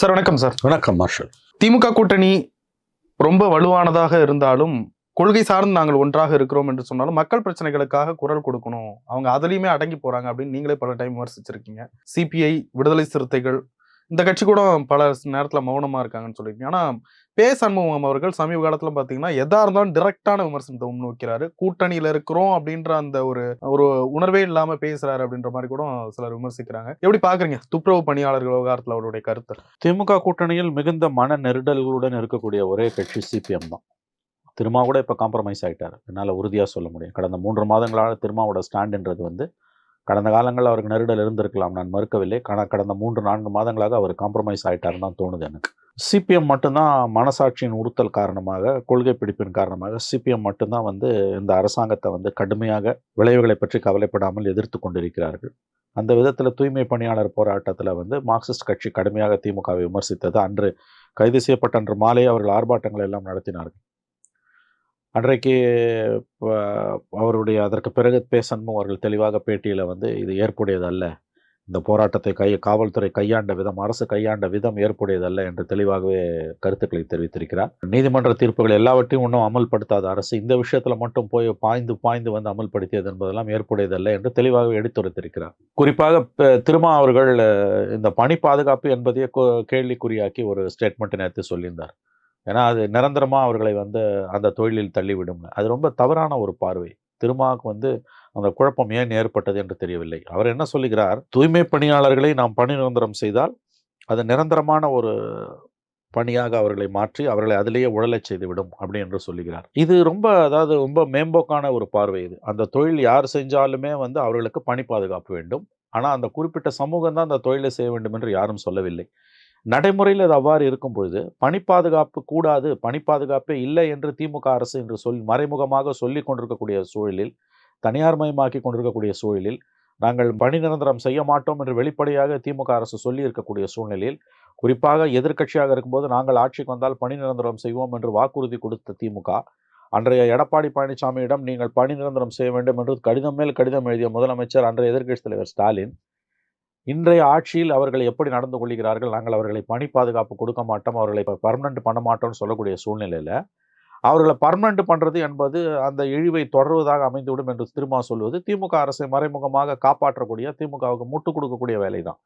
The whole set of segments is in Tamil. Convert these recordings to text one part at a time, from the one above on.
சார் வணக்கம் சார். வணக்கம் மார்ஷல். திமுக கூட்டணி ரொம்ப வலுவானதாக இருந்தாலும் கொள்கை சார்ந்து நாங்கள் ஒன்றாக இருக்கிறோம் என்று சொன்னாலும் மக்கள் பிரச்சனைகளுக்காக குரல் கொடுக்கணும். அவங்க அதுலயுமே அடங்கி போறாங்க அப்படின்னு நீங்களே பல டைம் விமர்சிச்சிருக்கீங்க. சிபிஐ விடுதலை சிறுத்தைகள் இந்த கட்சி கூட பல நேரத்தில் மௌனமாக இருக்காங்கன்னு சொல்லியிருக்கீங்க. ஆனால் பே. சண்முகம் அவர்கள் சமீப காலத்தில் பார்த்தீங்கன்னா எதா இருந்தாலும் டிரெக்டான விமர்சனத்தை முன்வைக்கிறாரு. கூட்டணியில் இருக்கிறோம் அப்படின்ற அந்த ஒரு ஒரு உணர்வே இல்லாமல் பேசுகிறாரு அப்படின்ற மாதிரி கூட சிலர் விமர்சிக்கிறாங்க. எப்படி பார்க்குறீங்க துப்புரவு பணியாளர்கள் விவகாரத்தில் அவருடைய கருத்து? திமுக கூட்டணியில் மிகுந்த மன நெருடல்களுடன் இருக்கக்கூடிய ஒரே கட்சி சிபிஎம் தான். திருமா கூட இப்போ காம்ப்ரமைஸ் ஆகிட்டார் என்னால் உறுதியாக சொல்ல முடியும். கடந்த மூன்று மாதங்களாக திருமாவோட ஸ்டாண்டுன்றது வந்து கடந்த காலங்களில் அவருக்கு நெருடல் இருந்திருக்கலாம். நான் மறுக்கவில்லை. ஆனால் கடந்த மூன்று நான்கு மாதங்களாக அவர் காம்ப்ரமைஸ் ஆயிட்டாருன்னு தான் தோணுது எனக்கு. சிபிஎம் மட்டும்தான் மனசாட்சியின் உறுத்தல் காரணமாக கொள்கை பிடிப்பின் காரணமாக சிபிஎம் மட்டும்தான் வந்து இந்த அரசாங்கத்தை வந்து கடுமையாக விளைவுகளை பற்றி கவலைப்படாமல் எதிர்த்து கொண்டிருக்கிறார்கள். அந்த விதத்தில் தூய்மை பணியாளர் போராட்டத்தில் வந்து மார்க்சிஸ்ட் கட்சி கடுமையாக திமுகவை விமர்சித்தது. அன்று கைது செய்யப்பட்ட அன்று மாலை அவர்கள் ஆர்ப்பாட்டங்களை எல்லாம் நடத்தினார்கள். அன்றைக்கு அவருடைய அதற்கு பிறகு பேசன்மும் அவர்கள் தெளிவாக பேட்டியில் வந்து இது ஏற்புடையதல்ல. இந்த போராட்டத்தை கை காவல்துறை கையாண்ட விதம் அரசு கையாண்ட விதம் ஏற்புடையதல்ல என்று தெளிவாகவே கருத்துக்களை தெரிவித்திருக்கிறார். நீதிமன்ற தீர்ப்புகள் எல்லாவற்றையும் இன்னும் அமல்படுத்தாத அரசு இந்த விஷயத்தில் மட்டும் போய் பாய்ந்து பாய்ந்து வந்து அமல்படுத்தியது என்பதெல்லாம் ஏற்புடையதல்ல என்று தெளிவாகவே எடுத்துரைத்திருக்கிறார். குறிப்பாக திருமா அவர்கள் இந்த பணி பாதுகாப்பு என்பதையே கேள்விக்குறியாக்கி ஒரு ஸ்டேட்மெண்ட் நேற்று சொல்லியிருந்தார். ஏன்னா அது நிரந்தரமாக அவர்களை வந்து அந்த தொழிலில் தள்ளிவிடும். அது ரொம்ப தவறான ஒரு பார்வை. திருமாவுக்கு வந்து அந்த குழப்பம் ஏன் ஏற்பட்டது என்று தெரியவில்லை. அவர் என்ன சொல்லுகிறார்? தூய்மை பணியாளர்களை நாம் பணி நிரந்தரம் செய்தால் அது நிரந்தரமான ஒரு பணியாக அவர்களை மாற்றி அவர்களை அதிலேயே உழலை செய்துவிடும் அப்படி என்று சொல்லுகிறார். இது ரொம்ப அதாவது ரொம்ப மேம்போக்கான ஒரு பார்வை இது. அந்த தொழில் யார் செஞ்சாலுமே வந்து அவர்களுக்கு பணி பாதுகாப்பு வேண்டும். ஆனால் அந்த குறிப்பிட்ட சமூகம் தான் அந்த தொழிலை செய்ய வேண்டும் என்று யாரும் சொல்லவில்லை. நடைமுறையில் அது அவ்வாறு இருக்கும் பொழுது பணி பாதுகாப்பு கூடாது பணி பாதுகாப்பே இல்லை என்று திமுக அரசு என்று சொல் மறைமுகமாக சொல்லி கொண்டிருக்கக்கூடிய சூழலில் தனியார் மயமாக்கி கொண்டிருக்கக்கூடிய சூழலில் நாங்கள் பணி நிரந்தரம் செய்ய மாட்டோம் என்று வெளிப்படையாக திமுக அரசு சொல்லி இருக்கக்கூடிய சூழ்நிலையில் குறிப்பாக எதிர்க்கட்சியாக இருக்கும்போது நாங்கள் ஆட்சிக்கு வந்தால் பணி நிரந்தரம் செய்வோம் என்று வாக்குறுதி கொடுத்த திமுக அன்றைய எடப்பாடி பழனிசாமியிடம் நீங்கள் பணி நிரந்தரம் செய்ய வேண்டும் என்று கடிதம் மேல் கடிதம் எழுதிய முதலமைச்சர் அன்றைய எதிர்க்கட்சித் தலைவர் ஸ்டாலின் இன்றைய ஆட்சியில் அவர்கள் எப்படி நடந்து கொள்கிறார்கள் நாங்கள் அவர்களை பணி பாதுகாப்பு கொடுக்க மாட்டோம் அவர்களை பர்மனெண்ட் பண்ண மாட்டோம்னு சொல்லக்கூடிய சூழ்நிலையில் அவர்களை பர்மனெண்ட் பண்ணுறது என்பது அந்த இழிவை தொடர்வதாக அமைந்துவிடும் என்று திருமா சொல்வது திமுக அரசை மறைமுகமாக காப்பாற்றக்கூடிய திமுகவுக்கு முட்டு கொடுக்கக்கூடிய வேலை தான்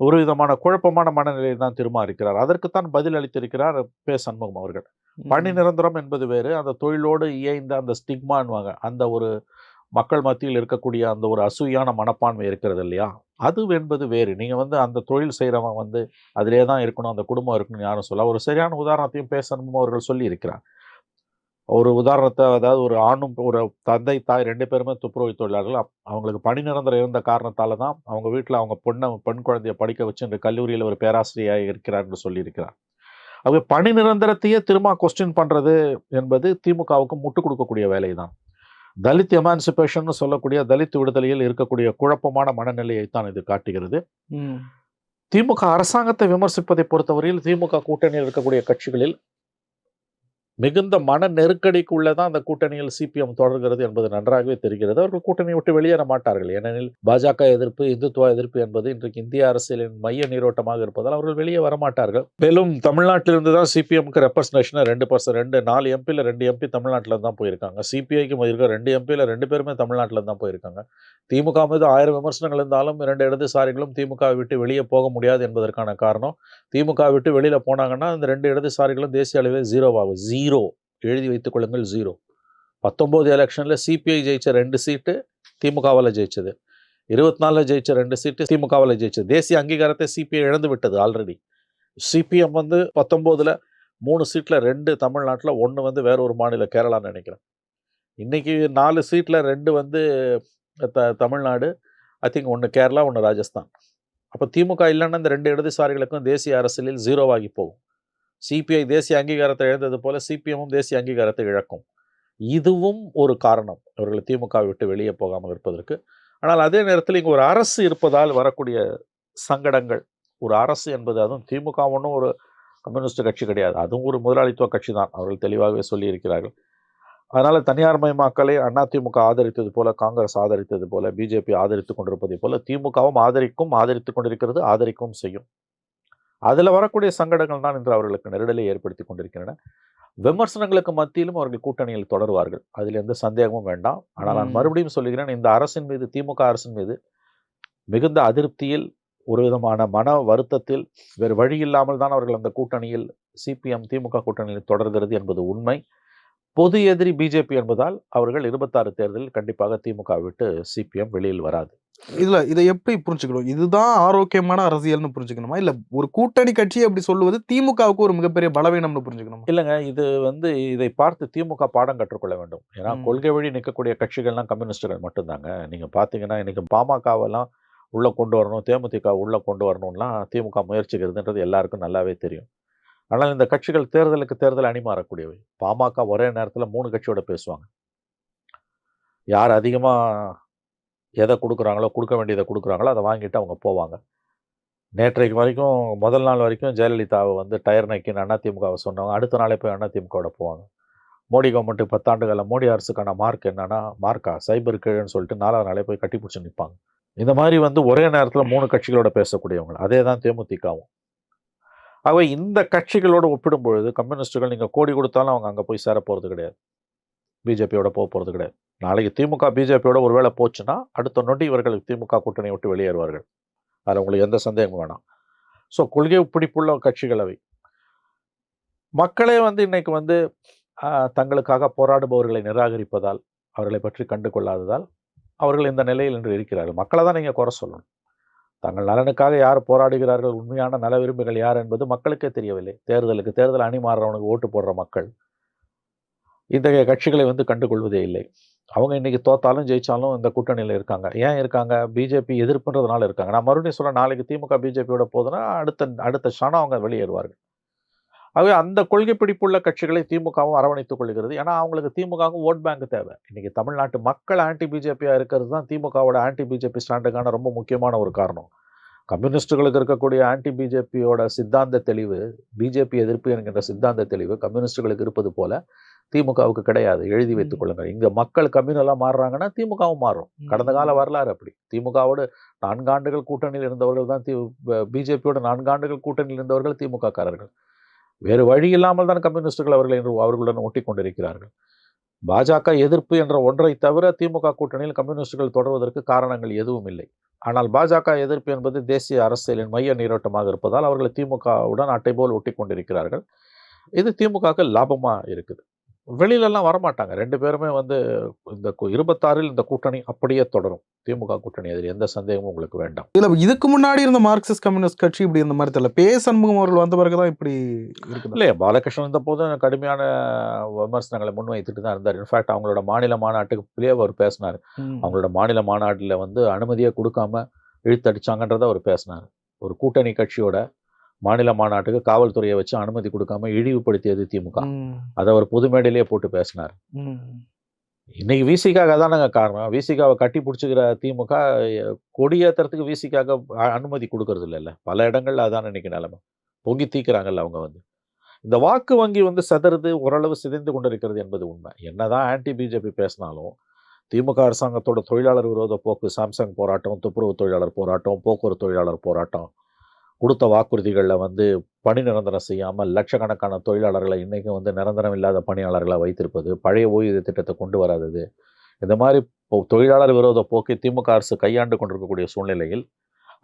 ஒரு விதமான குழப்பமான மனநிலையில் தான் திருமா இருக்கிறார். அதற்குத்தான் பதில் அளித்திருக்கிறார் பே சண்முகம் அவர்கள். பணி நிரந்தரம் என்பது வேறு அந்த தொழிலோடு இயைந்த அந்த ஸ்டிக்மான்வாங்க அந்த ஒரு மக்கள் மத்தியில் இருக்கக்கூடிய அந்த ஒரு அசூயான மனப்பான்மை இருக்கிறது இல்லையா? அது என்பது வேறு. நீங்கள் வந்து அந்த தொழில் செய்கிறவன் வந்து அதிலே தான் இருக்கணும் அந்த குடும்பம் இருக்கணும்னு யாரும் சொல்ல ஒரு சரியான உதாரணத்தையும் பேசணும் அவர்கள் சொல்லியிருக்கிறார். ஒரு உதாரணத்தை அதாவது ஒரு ஆணும் ஒரு தந்தை தாய் ரெண்டு பேருமே துப்புரவு தொழிலாளர்கள். அவங்களுக்கு பணி நிரந்தரம் இருந்த காரணத்தால் தான் அவங்க வீட்டில் அவங்க பொண்ணை பெண் குழந்தைய படிக்க வச்சு இந்த கல்லூரியில் ஒரு பேராசிரியாக இருக்கிறார் என்று சொல்லியிருக்கிறார். அவங்க பணி நிரந்தரத்தையே திரும்ப கொஸ்டின் பண்ணுறது என்பது திமுகவுக்கு முட்டு கொடுக்கக்கூடிய வேலை தான் தலித் எமான்சிபேஷன் சொல்லக்கூடிய தலித் விடுதலையில் இருக்கக்கூடிய குழப்பமான மனநிலையை தான் இது காட்டுகிறது. திமுக அரசாங்கத்தை விமர்சிப்பதை பொறுத்தவரையில் திமுக கூட்டணியில் இருக்கக்கூடிய கட்சிகளில் மிகுந்த மன நெருக்கடிக்குள்ளே தான் அந்த கூட்டணியில் சிபிஎம் தொடர்கிறது என்பது நன்றாகவே தெரிகிறது. அவர்கள் கூட்டணியை விட்டு வெளியேற மாட்டார்கள். ஏனெனில் பாஜக எதிர்ப்பு இந்துத்துவ எதிர்ப்பு என்பது இன்றைக்கு இந்திய அரசியலின் மைய நீரோட்டமாக இருப்பதால் அவர்கள் வெளியே வரமாட்டார்கள் மேலும் தமிழ்நாட்டிலிருந்து தான் சிபிஎம்க்கு ரெப்ரஸன்டேஷன் ரெண்டு பர்சன்ட் ரெண்டு நாலு எம்பியில் ரெண்டு எம்பி தமிழ்நாட்டில் தான் போயிருக்காங்க. சிபிஐக்கு இருக்க ரெண்டு எம்பியில் ரெண்டு பேருமே தமிழ்நாட்டில் தான் போயிருக்காங்க. திமுக மீது ஆயிரம் விமர்சனங்கள் இருந்தாலும் இரண்டு இடதுசாரிகளும் திமுகவை விட்டு வெளியே போக முடியாது என்பதற்கான காரணம். திமுக விட்டு வெளியில் போனாங்கன்னா அந்த ரெண்டு இடதுசாரிகளும் தேசிய அளவில் ஜீரோவாகும் ஜீரோ எழுதி வைத்துக் கொள்ளுங்கள் ஜீரோ பத்தொம்போது எலெக்ஷனில் சிபிஐ ஜெயிச்ச ரெண்டு சீட்டு திமுகவால் ஜெயிச்சது. இருபத்தி நாலில் ஜெயிச்ச ரெண்டு சீட்டு திமுகவால் ஜெயிச்சது. தேசிய அங்கீகாரத்தை சிபிஐ இழந்து விட்டது ஆல்ரெடி சிபிஎம் வந்து பத்தொம்போதில் மூணு சீட்டில் ரெண்டு தமிழ்நாட்டில் ஒன்று வந்து வேற ஒரு மாநில கேரளான்னு நினைக்கிறேன். இன்றைக்கி நாலு சீட்டில் ரெண்டு வந்து த தமிழ்நாடு ஐ திங்க் ஒன்று கேரளா ஒன்று ராஜஸ்தான். அப்போ திமுக இல்லைன்னா இந்த ரெண்டு இடதுசாரிகளுக்கும் தேசிய அரசியலில் ஜீரோவாகி போகும். சிபிஐ தேசிய அங்கீகாரத்தை இழந்தது போல சிபிஎம்மும் தேசிய அங்கீகாரத்தை இழக்கும். இதுவும் ஒரு காரணம். இவர்கள் திமுகவை விட்டு வெளியே போகாமல் இருப்பதற்கு. ஆனால் அதே நேரத்தில் இங்கே ஒரு அரசு இருப்பதால் வரக்கூடிய சங்கடங்கள். ஒரு அரசு என்பது அதுவும் திமுக ஒன்றும் ஒரு கம்யூனிஸ்ட் கட்சி கிடையாது. அதுவும் ஒரு முதலாளித்துவ கட்சி தான். அவர்கள் தெளிவாகவே சொல்லியிருக்கிறார்கள். அதனால் தனியார் மயமாக்கலை அதிமுக ஆதரித்தது போல காங்கிரஸ் ஆதரித்தது போல பிஜேபி ஆதரித்து கொண்டிருப்பதை போல திமுகவும் ஆதரிக்கும் ஆதரித்து கொண்டிருக்கிறது ஆதரிக்கவும் செய்யும். அதுல வரக்கூடிய சங்கடங்கள் தான் இன்று அவர்களுக்கு நெருடலை ஏற்படுத்தி கொண்டிருக்கின்றன. விமர்சனங்களுக்கு மத்தியிலும் அவர்கள் கூட்டணியில் தொடருவார்கள். அதில் எந்த சந்தேகமும் வேண்டாம். ஆனால் நான். மறுபடியும் சொல்லுகிறேன் இந்த அரசின் மீது திமுக அரசின் மீது மிகுந்த அதிருப்தியில் ஒரு விதமான மன வருத்தத்தில் வேறு வழி இல்லாமல் தான் அவர்கள் அந்த கூட்டணியில் சிபிஎம் திமுக கூட்டணியில் தொடர்கிறது என்பது உண்மை. பொது எதிரி பிஜேபி என்பதால் அவர்கள் இருபத்தாறு தேர்தலில் கண்டிப்பாக திமுக விட்டு சிபிஎம் வெளியில் வராது. இதுல இதை எப்படி புரிஞ்சுக்கணும்? இதுதான் ஆரோக்கியமான அரசியல்னு புரிஞ்சுக்கணுமா? இல்ல ஒரு கூட்டணி கட்சி அப்படி சொல்லுவது திமுகவுக்கு ஒரு மிகப்பெரிய பலவீனம்னு புரிஞ்சுக்கணுமா? இல்லைங்க இது வந்து இதை பார்த்து திமுக பாடம் கற்றுக்கொள்ள வேண்டும். ஏன்னா. கொள்கை வழி நிற்கக்கூடிய கட்சிகள்லாம் கம்யூனிஸ்டுகள் மட்டும்தாங்க. நீங்க பாத்தீங்கன்னா இன்னைக்கு பாமகவெல்லாம் உள்ள கொண்டு வரணும் தேமுதிக உள்ள கொண்டு வரணும்லாம் திமுக முயற்சிக்கிறதுன்றது எல்லாருக்கும் நல்லாவே தெரியும். ஆனால் இந்த கட்சிகள் தேர்தலுக்கு தேர்தல் அணிமாறக்கூடியவை பாமக ஒரே நேரத்தில் மூணு கட்சியோட பேசுவாங்க. யார் அதிகமாக எதை கொடுக்குறாங்களோ கொடுக்க வேண்டியதை கொடுக்குறாங்களோ அதை வாங்கிட்டு அவங்க போவாங்க. நேற்றைக்கு வரைக்கும் முதல் நாள் வரைக்கும் ஜெயலலிதாவை வந்து டயர் நக்கின்னு அதிமுகவை சொன்னவங்க அடுத்த நாளே போய் அதிமுகவோட போவாங்க. மோடி கவர்மெண்ட்டுக்கு பத்தாண்டுகளில் மோடி அரசுக்கான மார்க் என்னன்னா மார்க்கா? சைபர் கீழன்னு சொல்லிட்டு நாலாவது நாளே போய் கட்டி பிடிச்சி நிற்பாங்க இந்த மாதிரி வந்து ஒரே நேரத்தில் மூணு கட்சிகளோட பேசக்கூடியவங்க. அதே தான் தேமுதிகவும். ஆகவே இந்த கட்சிகளோடு ஒப்பிடும் பொழுது கம்யூனிஸ்டுகள் நீங்கள் கோடி கொடுத்தாலும் அவங்க அங்கே போய் சேர போகிறது கிடையாது. பிஜேபியோட போக போகிறது கிடையாது. நாளைக்கு திமுக பிஜேபியோட ஒருவேளை போச்சுன்னா அடுத்த நொடி இவர்கள் திமுக கூட்டணியை விட்டு வெளியேறுவார்கள். அதில் உங்களுக்கு எந்த சந்தேகமும் வேணாம். ஸோ கொள்கை பிடிப்புள்ள கட்சிகள் அவை. மக்களே வந்து இன்னைக்கு வந்து தங்களுக்காக போராடுபவர்களை நிராகரிப்பதால் அவர்களை பற்றி கண்டு கொள்ளாததால் அவர்கள் இந்த நிலையில் இன்று இருக்கிறார்கள். மக்களை தான் நீங்கள் குறை சொல்லணும். தங்கள் நலனுக்காக யார் போராடுகிறார்கள்? உண்மையான நல விரும்பிகள் யார் என்பது மக்களுக்கே தெரியவில்லை. தேர்தலுக்கு தேர்தல் அணி மாறுறவனுக்கு ஓட்டு போடுற மக்கள். இத்தகைய கட்சிகளை வந்து கண்டுகொள்வதே இல்லை. அவங்க இன்னைக்கு தோத்தாலும் ஜெயித்தாலும் இந்த கூட்டணியில் இருக்காங்க. ஏன் இருக்காங்க? பிஜேபி எதிர்ப்புன்றதுனால இருக்காங்க. நான் மறுபடியும் சொல்ல நாளைக்கு திமுக பிஜேபியோட போதுன்னா அடுத்த அடுத்த க்ஷணம் அவங்க வெளியேறுவார்கள். ஆகவே அந்த கொள்கை பிடிப்புள்ள கட்சிகளை திமுகவும் அரவணைத்துக் கொள்கிறது. ஏன்னா அவங்களுக்கு திமுகவும் ஓட் பேங்க் தேவை. இன்னைக்கு தமிழ்நாட்டு மக்கள் ஆன்டி பிஜேபியா இருக்கிறது தான் திமுகவோட ஆன்டி பிஜேபி ஸ்டாண்டுக்கான ரொம்ப முக்கியமான ஒரு காரணம். கம்யூனிஸ்டுகளுக்கு இருக்கக்கூடிய ஆன்டி பிஜேபியோட சித்தாந்த தெளிவு பிஜேபி எதிர்ப்பு என்கின்ற சித்தாந்த தெளிவு கம்யூனிஸ்டுகளுக்கு இருப்பது போல திமுகவுக்கு கிடையாது. எழுதி வைத்துக் கொள்ளுங்கள். இங்க மக்கள் கம்யூனலா மாறுறாங்கன்னா திமுகவும் மாறும். கடந்த கால வரலாறு அப்படி. திமுகவோடு நான்காண்டுகள் கூட்டணியில் இருந்தவர்கள் தான் பிஜேபியோட நான்காண்டுகள் கூட்டணியில் இருந்தவர்கள் திமுக காரர்கள் வேறு வழி இல்லாமல் தான் கம்யூனிஸ்டுகள் அவர்கள் என்று அவர்களுடன் ஒட்டி கொண்டிருக்கிறார்கள் பாஜக எதிர்ப்பு என்ற ஒன்றை தவிர திமுக கூட்டணியில் கம்யூனிஸ்டுகள் தொடர்வதற்கு காரணங்கள் எதுவும் இல்லை. ஆனால் பாஜக எதிர்ப்பு என்பது தேசிய அரசியலின் மைய நீரோட்டமாக இருப்பதால் அவர்கள் திமுகவுடன் அட்டை போல் ஒட்டி கொண்டிருக்கிறார்கள் இது திமுகவுக்கு லாபமாக இருக்குது? வெளியிலலாம் வரமாட்டாங்க. ரெண்டு பேருமே வந்து இந்த இருபத்தாறில் இந்த கூட்டணி அப்படியே தொடரும். திமுக கூட்டணி அதில் எந்த சந்தேகமும் உங்களுக்கு வேண்டாம். இல்ல இதுக்கு முன்னாடி இருந்த மார்க்சிஸ்ட் கம்யூனிஸ்ட் கட்சி இப்படி இந்த மாதிரி தெரியல. பே. சண்முகம் அவர்கள் வந்த பிறகுதான் இப்படி இருக்குது? இல்லையா பாலகிருஷ்ணன் இருந்த போதும் கடுமையான விமர்சனங்களை முன்வைத்துட்டு தான் இருந்தார். இன்ஃபேக்ட் அவங்களோட மாநில மாநாட்டுக்கு அவர் பேசினார். அவங்களோட மாநில மாநாட்டில் வந்து அனுமதியை கொடுக்காம இழுத்தடிச்சாங்கன்றதை அவர் பேசினார். ஒரு கூட்டணி கட்சியோட மாநில மாநாட்டுக்கு காவல்துறையை வச்சு அனுமதி கொடுக்காம இழிவுபடுத்தியது திமுக. அதை அவர் பொது மேடையிலேயே போட்டு பேசினார். இன்னைக்கு விசிகாக தானங்க காரணம். விசிகாவை கட்டி பிடிச்சிக்கிற திமுக கொடியேற்றுறதுக்கு கொடியேத்துறதுக்கு விசிகாக அனுமதி கொடுக்கறது இல்லைல்ல. பல இடங்கள்ல அதான் இன்னைக்கு நிலைமை. பொங்கி தீக்கிறாங்கல்ல அவங்க வந்து. இந்த வாக்கு வங்கி வந்து செதறது ஓரளவு சிதைந்து கொண்டிருக்கிறது என்பது உண்மை. என்னதான் ஆன்டி பிஜேபி பேசினாலும் திமுக அரசாங்கத்தோட தொழிலாளர் விரோத போக்கு சாம்சங் போராட்டம் துப்புரவு தொழிலாளர் போராட்டம் போக்குவரத்து தொழிலாளர் போராட்டம் கொடுத்த வாக்குறுதிகளில் வந்து பணி நிரந்தரம் செய்யாமல் லட்சக்கணக்கான தொழிலாளர்களை இன்றைக்கும் வந்து நிரந்தரம் இல்லாத பணியாளர்களை வைத்திருப்பது பழைய ஓய்வூதிய திட்டத்தை கொண்டு வராதது. இந்த மாதிரி இப்போ தொழிலாளர் விரோத போக்கை திமுக அரசு கையாண்டு கொண்டிருக்கக்கூடிய சூழ்நிலையில்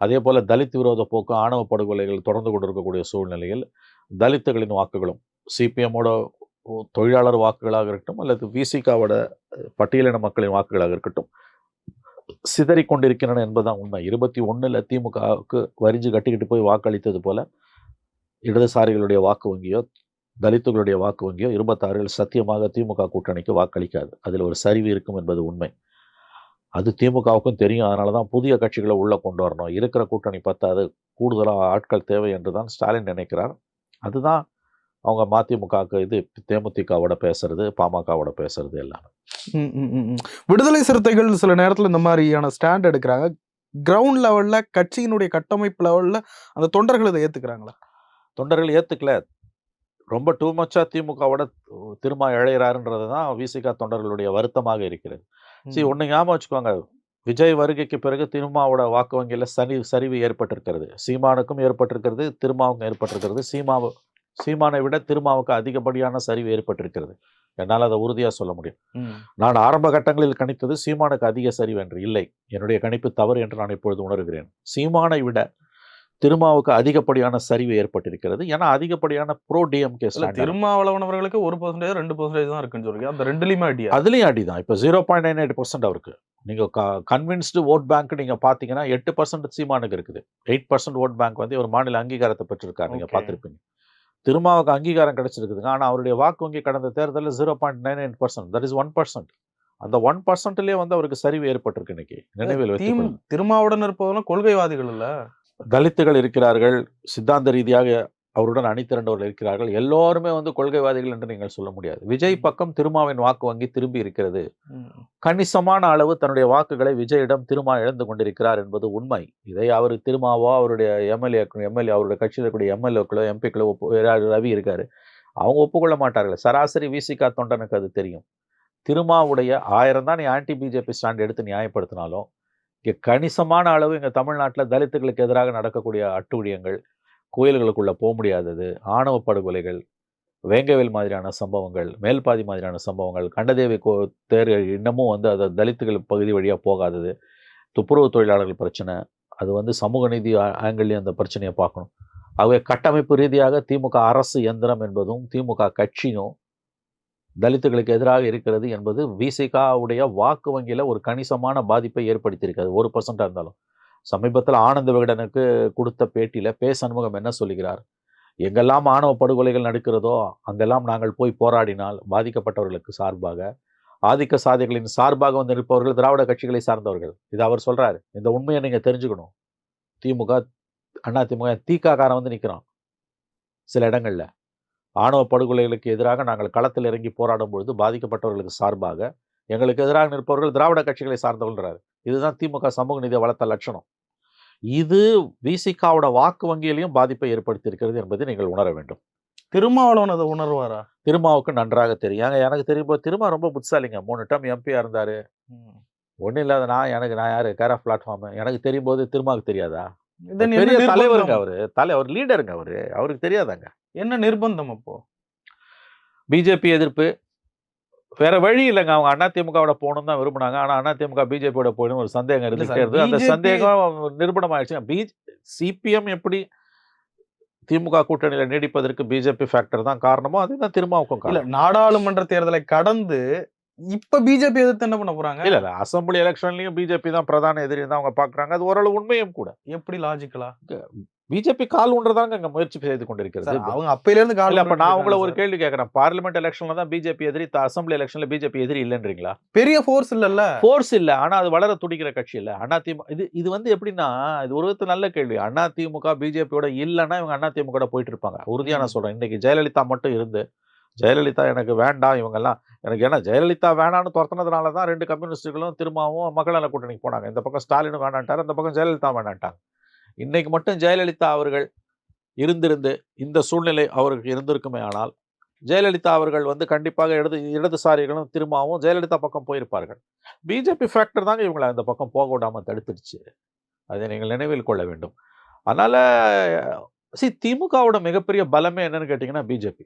அதே போல் தலித் விரோத போக்கு ஆணவ படுகொலைகள் தொடர்ந்து கொண்டிருக்கக்கூடிய சூழ்நிலையில் தலித்துகளின் வாக்குகளும் சிபிஎம்மோட தொழிலாளர் வாக்குகளாக இருக்கட்டும் அல்லது விசிகாவோட பட்டியலின மக்களின் வாக்குகளாக இருக்கட்டும் சிதறி கொண்டிருக்கின்றன என்பதுதான் உண்மை. இருபத்தி ஒன்றில் திமுகவுக்கு வரிஞ்சு கட்டிக்கிட்டு போய் வாக்களித்தது போல இடதுசாரிகளுடைய வாக்கு வங்கியோ தலித்துகளுடைய வாக்கு வங்கியோ இருபத்தாறில் சத்தியமாக திமுக கூட்டணிக்கு வாக்களிக்காது. அதில் ஒரு சரிவு இருக்கும் என்பது உண்மை. அது திமுகவுக்கும் தெரியும். அதனால தான் புதிய கட்சிகளை உள்ளே கொண்டு வரணும். இருக்கிற கூட்டணி பத்தாது. கூடுதலாக ஆட்கள் தேவை என்று தான் ஸ்டாலின் நினைக்கிறார். அதுதான் அவங்க மதிமுகவுக்கு இது தேமுதிகவோட பேசுறது பாமகவோட பேசுறது எல்லாமே. விடுதலை சிறுத்தைகள் சில நேரத்துல இந்த மாதிரியான ஸ்டாண்ட் எடுக்கிறாங்க. கிரவுண்ட் லெவல்ல கட்சியினுடைய கட்டமைப்பு லெவல்ல அந்த தொண்டர்கள் இதை ஏத்துக்கிறாங்களா? தொண்டர்கள் ஏத்துக்கல. ரொம்ப டூ மச்சா திமுகவோட திரும்ப இழையிறாருன்றது தான் விசிகா தொண்டர்களுடைய வருத்தமாக இருக்கிறது. சரி ஒண்ணு ஞாபகம் வச்சுக்கோங்க. விஜய் வருகைக்கு பிறகு திருமாவோட வாக்கு வங்கியில் சரி சரிவு ஏற்பட்டிருக்கிறது. சீமானுக்கும் ஏற்பட்டிருக்கிறது திருமாவுக்கும் ஏற்பட்டிருக்கிறது. சீமாவு சீமானை விட திருமாவுக்கு அதிகப்படியான சரிவு ஏற்பட்டிருக்கிறது. என்னால் அதை உறுதியாக சொல்ல முடியும். நான் ஆரம்ப கட்டங்களில் கணித்தது சீமானுக்கு அதிக சரிவு என்று இல்லை. என்னுடைய கணிப்பு தவறு என்று நான் இப்பொழுது உணர்கிறேன். சீமானை விட திருமாவுக்கு அதிகப்படியான சரிவு ஏற்பட்டிருக்கிறது. ஏன்னா அதிகப்படியான ப்ரோ டிஎம்கே இல்ல திருமாவளவன் அவர்களுக்கு ஒரு பர்சன்டேஜ் ரெண்டு பர்சன்டேஜ் தான் இருக்குன்னு சொல்றீங்க. அந்த ரெண்டுலயுமே அடியா அதுலேயும் அடிதான் இப்போ zero point nine eight percent அவருக்கு. நீங்கள் கன்வின்ஸ்டு ஓட் பேங்க் நீங்கள் பார்த்தீங்கன்னா எட்டு பர்சன்ட் சீமானுக்கு இருக்குது. எயிட் பர்சன்ட் ஓட் பேங்க் வந்து ஒரு மாநில அங்கீகாரத்தை பெற்றிருக்காரு. நீங்கள். பார்த்துருப்பீங்க. திருமாவுக்கு அங்கீகாரம் கிடைச்சிருக்குதுங்க. ஆனால் அவருடைய வாக்கு வங்கி கடந்த தேர்தலில் zero point nine eight percent that is one percent அந்த ஒன் பர்சன்ட்லேயே வந்து அவருக்கு சரிவு ஏற்பட்டிருக்கு இன்னைக்கு. நினைவில் திருமாவுடன் இருப்பவர்களும் கொள்கைவாதிகள் இல்ல? தலித்துகள் இருக்கிறார்கள். சித்தாந்த ரீதியாக அவருடன் அணிதிரண்டவர்கள் இருக்கிறார்கள். எல்லோருமே வந்து கொள்கைவாதிகள் என்று நீங்கள் சொல்ல முடியாது. விஜய் பக்கம் திருமாவின் வாக்கு வங்கி திரும்பி இருக்கிறது. கணிசமான அளவு தன்னுடைய வாக்குகளை விஜயிடம் திருமா இழந்து கொண்டிருக்கிறார் என்பது உண்மை. இதை அவர் திருமாவோ அவருடைய எம்எல்ஏ எம்எல்ஏ அவருடைய கட்சியில் இருக்கக்கூடிய எம்எல்ஏக்களோ எம்பிக்களோ ஒப்பு ரவி இருக்காரு. அவங்க ஒப்புக்கொள்ள மாட்டார்கள். சராசரி விசிகா தொண்டனுக்கு அது தெரியும். திருமாவுடைய ஆயிரம் தான் நீ ஆன்டி பிஜேபி ஸ்டாண்ட் எடுத்து நியாயப்படுத்தினாலும் இங்கே கணிசமான அளவு இங்கே தமிழ்நாட்டில் தலித்துகளுக்கு எதிராக நடக்கக்கூடிய அட்டூழியங்கள் கோயில்களுக்குள்ளே போக முடியாதது ஆணவ படுகொலைகள் வேங்கவேல் மாதிரியான சம்பவங்கள் மேல்பாதி மாதிரியான சம்பவங்கள் கண்டதேவி கோ தேர் இன்னமும் வந்து அது தலித்துகள் பகுதி வழியாக போகாதது துப்புரவு தொழிலாளர்கள் பிரச்சனை அது வந்து சமூக நீதி ஆ- அந்த பிரச்சனையை பார்க்கணும். ஆகவே கட்டமைப்பு ரீதியாக திமுக அரசு எந்திரம் என்பதும் திமுக கட்சியும் தலித்துகளுக்கு எதிராக இருக்கிறது என்பது விசிகாவுடைய வாக்கு வங்கியில் ஒரு கணிசமான பாதிப்பை ஏற்படுத்தியிருக்காது ஒரு பர்சண்டாக இருந்தாலும். சமீபத்தில் ஆனந்த விகடனுக்கு கொடுத்த பேட்டியில் பே சண்முகம் என்ன சொல்லுகிறார்? எங்கெல்லாம் ஆணவ படுகொலைகள் நடக்கிறதோ அங்கெல்லாம் நாங்கள் போய் போராடினால் பாதிக்கப்பட்டவர்களுக்கு சார்பாக ஆதிக்க சாதிகளின் சார்பாக வந்து நிற்பவர்கள் திராவிட கட்சிகளை சார்ந்தவர்கள். இது அவர் சொல்கிறார் இந்த உண்மையை நீங்கள் தெரிஞ்சுக்கணும். திமுக அண்ணா திமுக தீக்காக்காரன் வந்து நிற்கிறான் சில இடங்களில். ஆணவ படுகொலைகளுக்கு எதிராக நாங்கள் களத்தில் இறங்கி போராடும் பொழுது பாதிக்கப்பட்டவர்களுக்கு சார்பாக எங்களுக்கு எதிராக நிற்பவர்கள் திராவிட கட்சிகளை சார்ந்தவர்கள்ன்றாரு இதுதான் திமுக சமூக நீதி வளர்த்த லட்சணம். இது விசிகாவோட வாக்கு வங்கியிலையும் பாதிப்பை ஏற்படுத்தியிருக்கிறது என்பதை நீங்கள் உணர வேண்டும். திருமாவளவன் அதை உணர்வாரா? திருமாவுக்கு நன்றாக தெரியும். ஏங்க எனக்கு தெரியும் போது திருமா ரொம்ப புத்திசாலிங்க. மூணு டம் எம்பியா இருந்தாரு. ஒன்றும் இல்லாத நான் எனக்கு நான் யாரு? கேர் ஆஃப் பிளாட்ஃபார்ம் எனக்கு தெரியும் போது திருமாவுக்கு தெரியாதா? பெரிய தலைவருங்க? அவரு. தலை அவர் லீடருங்க அவரு. அவருக்கு தெரியாதாங்க. என்ன நிர்பந்தம் அப்போ? பிஜேபி எதிர்ப்பு. வேற வழி இல்லைங்க. அவங்க அதிமுகவோட போகணும் தான் விரும்பினாங்க. ஆனா அதிமுக பிஜேபியோட போயிடும். ஒரு சந்தேகம் இல்ல இருந்துட்டே சார், இருந்து அந்த சந்தேகம் நிரூபணம் ஆயிடுச்சு பி சிபிஎம் எப்படி திமுக கூட்டணியில நீடிப்பதற்கு பிஜேபி ஃபேக்டர் தான் காரணமோ அதுதான் திருமாவுக்கும் இல்ல நாடாளுமன்ற தேர்தலை கடந்து இப்ப பிஜேபி எதிர்த்து என்ன பண்ண போறாங்க? இல்ல இல்ல. அசம்பிளி எலெக்ஷன்லயும் பிஜேபி தான் பிரதான எதிரி தான் அவங்க பாக்குறாங்க அது ஓரளவு உண்மையும் கூட. எப்படி லாஜிக்கலா பிஜேபி கால் ஒன்றதாங்க அங்க முயற்சி செய்து கொண்டிருக்கிறது. அவங்க அப்பையில இருந்து கால் இல்ல அப்ப நான் உங்களை ஒரு கேள்வி கேட்கறேன் பார்லிமெண்ட் எலெக்ஷன்ல தான் பிஜேபி எதிரி அசம்பிளி எலெக்ஷன்ல பிஜேபி எதிரி இல்லைன்றீங்களா. பெரிய ஃபோர்ஸ் இல்லல்ல. ஃபோர்ஸ் இல்ல. ஆனா அது வளர துடிக்கிற கட்சி இல்ல. அதிமுக இது இது வந்து எப்படின்னா இது ஒரு விதத்துல நல்ல கேள்வி. அதிமுக பிஜேபியோட இல்லைன்னா இவங்க அதிமுக போயிட்டு இருப்பாங்க. உறுதியா நான் ம். சொல்றேன். இன்னைக்கு ஜெயலலிதா மட்டும் இருந்து ஜெயலலிதா எனக்கு வேண்டாம் இவங்கெல்லாம். எனக்கு ஏன்னா ஜெயலலிதா வேணான்னு துரத்துனதுனால தான் ரெண்டு கம்யூனிஸ்டுகளும் திரும்பவும் மக்கள் நல கூட்டணிக்கு போனாங்க. இந்த பக்கம் ஸ்டாலினும் வேணான்ட்டாரு இந்த பக்கம் ஜெயலலிதா வேணான்ட்டாங்க. இன்னைக்கு மட்டும் ஜெயலலிதா அவர்கள் இருந்திருந்து இந்த சூழ்நிலை அவருக்கு இருந்திருக்குமே ஆனால் ஜெயலலிதா அவர்கள் வந்து கண்டிப்பாக இடது இடதுசாரிகளும் திரும்பவும் ஜெயலலிதா பக்கம் போயிருப்பார்கள். பிஜேபி ஃபேக்டர் தாங்க இவங்களை அந்த பக்கம் போக விடாம தடுத்துருச்சு அதை நீங்கள் நினைவில் கொள்ள வேண்டும். அதனால சி திமுகவோட மிகப்பெரிய பலமே என்னன்னு கேட்டிங்கன்னா பிஜேபி.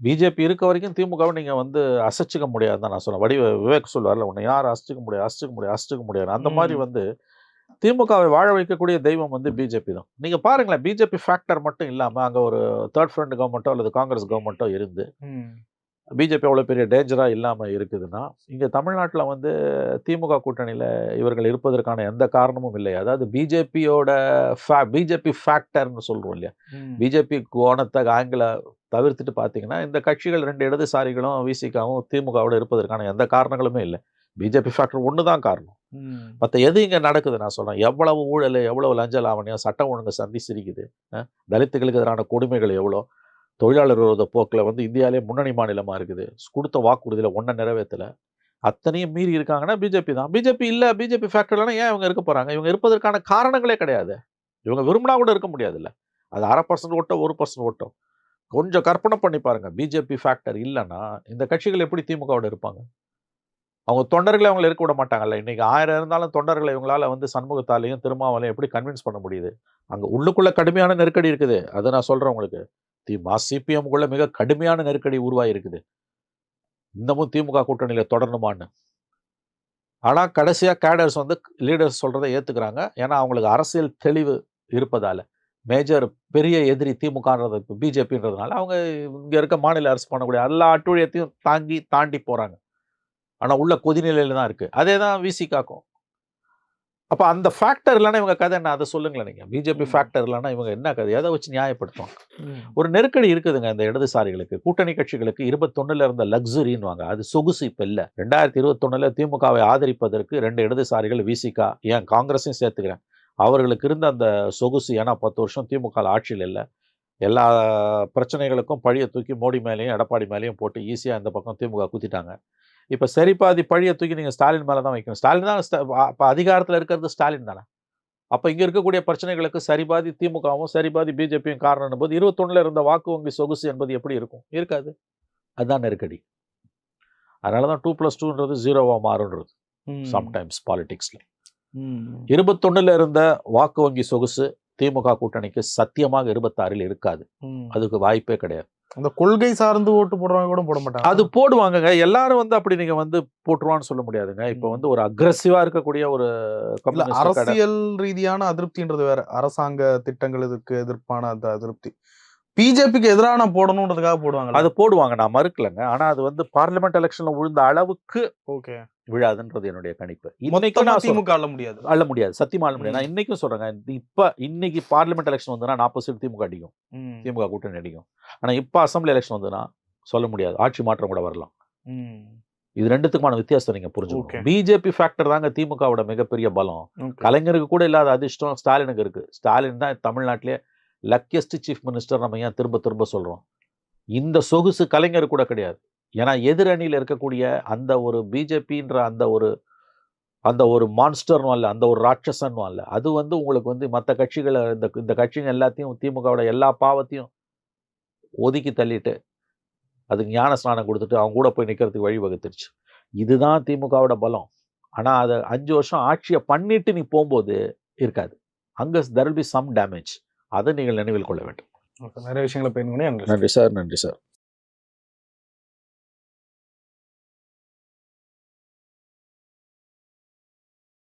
பிஜேபி இருக்க வரைக்கும் திமுகவை நீங்கள் வந்து அசைச்சிக்க முடியாது தான் நான் சொல்லுவேன் வடிவ விவேக் சொல்லுவார்ல உன்னை யார் அசைச்சிக்க முடியாது அசைச்சிக்க முடியாது அசைச்சிக்க முடியாது. அந்த மாதிரி. வந்து திமுகவை வாழ வைக்கக்கூடிய தெய்வம் வந்து பிஜேபி தான் நீங்கள் பாருங்களேன் பிஜேபி ஃபேக்டர் மட்டும் இல்லாமல் அங்கே ஒரு தேர்ட் ஃப்ரண்ட் கவர்மெண்ட்டோ அல்லது காங்கிரஸ் கவர்மெண்ட்டோ இருந்து. பிஜேபி அவ்வளோ பெரிய டேஞ்சராக இல்லாமல் இருக்குதுன்னா இங்கே தமிழ்நாட்டில் வந்து திமுக கூட்டணியில் இவர்கள் இருப்பதற்கான எந்த காரணமும் இல்லை அதாவது பிஜேபியோட ஃபே பிஜேபி ஃபேக்டர்னு சொல்கிறோம் இல்லையா. பிஜேபி கோணத்தை ஆங்கில தவிர்த்துட்டு பார்த்தீங்கன்னா இந்த கட்சிகள் ரெண்டு இடதுசாரிகளும் விசிகாவும் திமுகவோட இருப்பதற்கான எந்த காரணங்களுமே இல்லை பிஜேபி ஃபேக்டர் ஒன்று தான் காரணம். மற்ற எது இங்கே நடக்குது? நான் சொல்கிறேன் எவ்வளவு ஊழல் எவ்வளவு லஞ்ச லாவணியம் சட்டம் ஒழுங்கு சந்தி சிரிக்குது. தலித்துகளுக்கு எதிரான கொடுமைகள் எவ்வளோ? தொழிலாளர் விரோத போக்கில் வந்து இந்தியாவிலே முன்னணி மாநிலமாக இருக்குது. கொடுத்த வாக்குறுதியில் ஒன்றை நிறைவேற்றலை அத்தனையும் மீறி இருக்காங்கன்னா பிஜேபி தான். பிஜேபி இல்லை பிஜேபி ஃபேக்டர்லாம் ஏன் இவங்க இருக்க போகிறாங்க இவங்க இருப்பதற்கான காரணங்களே கிடையாது. இவங்க விரும்பினா கூட இருக்க முடியாதுல்ல. அது அரை பர்சன்ட் ஓட்டோ ஒரு பர்சன்ட் ஓட்டோ. கொஞ்சம் கற்பனை பண்ணி பாருங்க. பிஜேபி ஃபேக்டர் இல்லைன்னா இந்த கட்சிகள் எப்படி திமுகவோட இருப்பாங்க? அவங்க தொண்டர்களை அவங்களை இருக்க விட மாட்டாங்கல்ல. இன்றைக்கி ஆயிரம் இருந்தாலும் தொண்டர்களை இவங்களால் வந்து சண்முகத்தாலையும் திருமாவளையும் எப்படி கன்வின்ஸ் பண்ண முடியுது? அங்கே உள்ளுக்குள்ளே கடுமையான நெருக்கடி இருக்குது. அதை நான் சொல்கிறேன் உங்களுக்கு. திமுக சிபிஎம்குள்ளே மிக கடுமையான நெருக்கடி உருவாகி இருக்குது. இன்னமும் திமுக கூட்டணியில் தொடரணுமான்னு. ஆனால் கடைசியாக கேடர்ஸ் வந்து லீடர்ஸ் சொல்கிறத ஏற்றுக்கிறாங்க ஏன்னா அவங்களுக்கு அரசியல் தெளிவு இருப்பதால். மேஜர் பெரிய எதிரி திமுகன்றது இப்போ பிஜேபின்றதுனால அவங்க இங்கே இருக்க மாநில அரசு பண்ணக்கூடிய எல்லா அட்டுழியத்தையும் தாங்கி தாண்டி போகிறாங்க ஆனா உள்ள கொதிநிலையில தான் இருக்கு. அதே தான் விசி காக்கும் அப்ப அந்த ஃபேக்டர் இல்லைன்னா இவங்க கதை என்ன? அதை சொல்லுங்களேன் நீங்க. பிஜேபி. ஃபேக்டர் இல்லைன்னா இவங்க என்ன கதை? எதை வச்சு நியாயப்படுத்துவாங்க? ஒரு நெருக்கடி இருக்குதுங்க இந்த இடதுசாரிகளுக்கு. கூட்டணி கட்சிகளுக்கு இருபத்தொன்னுல இருந்த லக்ஸுரின்னுவாங்க அது சொகுசு இப்ப இல்ல. ரெண்டாயிரத்தி இருபத்தொன்னுல திமுகவை ஆதரிப்பதற்கு ரெண்டு இடதுசாரிகள் விசிகா ஏன்? காங்கிரஸையும் சேர்த்துக்கிறேன். அவர்களுக்கு இருந்த அந்த சொகுசு ஏன்னா பத்து வருஷம் திமுக ஆட்சியில் இல்லை. எல்லா பிரச்சனைகளுக்கும் பழிய தூக்கி மோடி மேலேயும் எடப்பாடி மேலேயும் போட்டு ஈஸியாக இந்த பக்கம் திமுக குத்திட்டாங்க. இப்போ சரி பாதி பழிய தூக்கி நீங்கள் ஸ்டாலின் மேலே தான் வைக்கணும். ஸ்டாலின் தான் இப்போ அதிகாரத்தில் இருக்கிறது ஸ்டாலின் தானே. அப்போ இங்கே இருக்கக்கூடிய பிரச்சனைகளுக்கு சரிபாதி திமுகவும் சரிபாதி பிஜேபியும் காரணம் போது இருபத்தொன்னுல இருந்த வாக்கு வங்கி சொகுசு என்பது எப்படி இருக்கும்? இருக்காது. அதுதான் நெருக்கடி. அதனால தான் டூ ப்ளஸ் டூன்றது ஜீரோவாக மாறுன்றது சம்டைம்ஸ் பாலிடிக்ஸில் இருபத்தொன்னுல இருந்த வாக்கு வங்கி சொகுசு திமுக கூட்டணிக்கு சத்தியமாக இருபத்தாறில் இருக்காது. அதுக்கு வாய்ப்பே கிடையாது. அந்த கொள்கை சார்ந்து ஓட்டு போடுறவங்க கூட போட மாட்டாங்க. அது போடுவாங்கங்க. எல்லாரும் வந்து அப்படி நீங்க வந்து போட்டுருவான்னு சொல்ல முடியாதுங்க. இப்போ வந்து ஒரு அக்ரஸிவா இருக்கக்கூடிய ஒரு அரசியல் ரீதியான அதிருப்தின்றது வேற. அரசாங்க திட்டங்களுக்கு எதிர்ப்பான அந்த அதிருப்தி. பிஜேபிக்கு எதிரான போடணுன்றதுக்காக போடுவாங்க அது போடுவாங்க. நான் மறுக்கலைங்க. ஆனா அது வந்து பார்லிமெண்ட் எலெக்ஷன்ல விழுந்த அளவுக்கு ஓகே. விழாதுன்றது என்னுடைய கணிப்பு. இன்னைக்கு நான். திமுக ஆள முடியாது. அள்ள முடியாது. சத்தியமா அள்ள முடியாது. நான் இன்னைக்கும் சொல்றேங்க. இப்ப இன்னைக்கு பார்லிமெண்ட் எலெக்ஷன் வந்ததுன்னா நாற்பது சீட் திமுக அடிக்கும். திமுக கூட்டணி அடிக்கும். ஆனா இப்ப அசம்பிளி எலெக்ஷன் வந்ததுன்னா சொல்ல முடியாது. ஆட்சி மாற்றம் கூட வரலாம். இது ரெண்டுத்துக்குமான வித்தியாசத்தை நீங்க. புரிஞ்சுக்கணும். பிஜேபி ஃபேக்டர் தாங்க திமுகவோட மிகப்பெரிய பலம். கலைஞருக்கு கூட இல்லாத அதிர்ஷ்டம் ஸ்டாலினுக்கு இருக்கு. ஸ்டாலின் தான் தமிழ்நாட்டிலே லக்கியஸ்ட் சீஃப் மினிஸ்டர் நம்ம ஏன் திரும்ப திரும்ப சொல்றோம்? இந்த சொகுசு கலைஞர் கூட கிடையாது. ஏன்னா எதிரணியில் இருக்கக்கூடிய அந்த ஒரு பிஜேபின்ற அந்த ஒரு அந்த ஒரு மான்ஸ்டர்னும் அல்ல அந்த ஒரு ராட்சசன்னும் அல்ல. அது வந்து உங்களுக்கு வந்து மற்ற கட்சிகளை இந்த இந்த கட்சிங்க எல்லாத்தையும் திமுகவோட எல்லா பாவத்தையும் ஒதுக்கி தள்ளிட்டு அதுக்கு ஞான ஸ்நானம் கொடுத்துட்டு அவங்க கூட போய் நிற்கிறதுக்கு வழி வகுத்துருச்சு இதுதான் திமுகவோட பலம். ஆனால் அதை அஞ்சு வருஷம் ஆட்சியை பண்ணிட்டு நீ போகும்போது இருக்காது. அங்கே there will be some damage அதை நீங்கள் நினைவில் கொள்ள வேண்டும். நிறைய விஷயங்களை நன்றி சார். நன்றி சார்.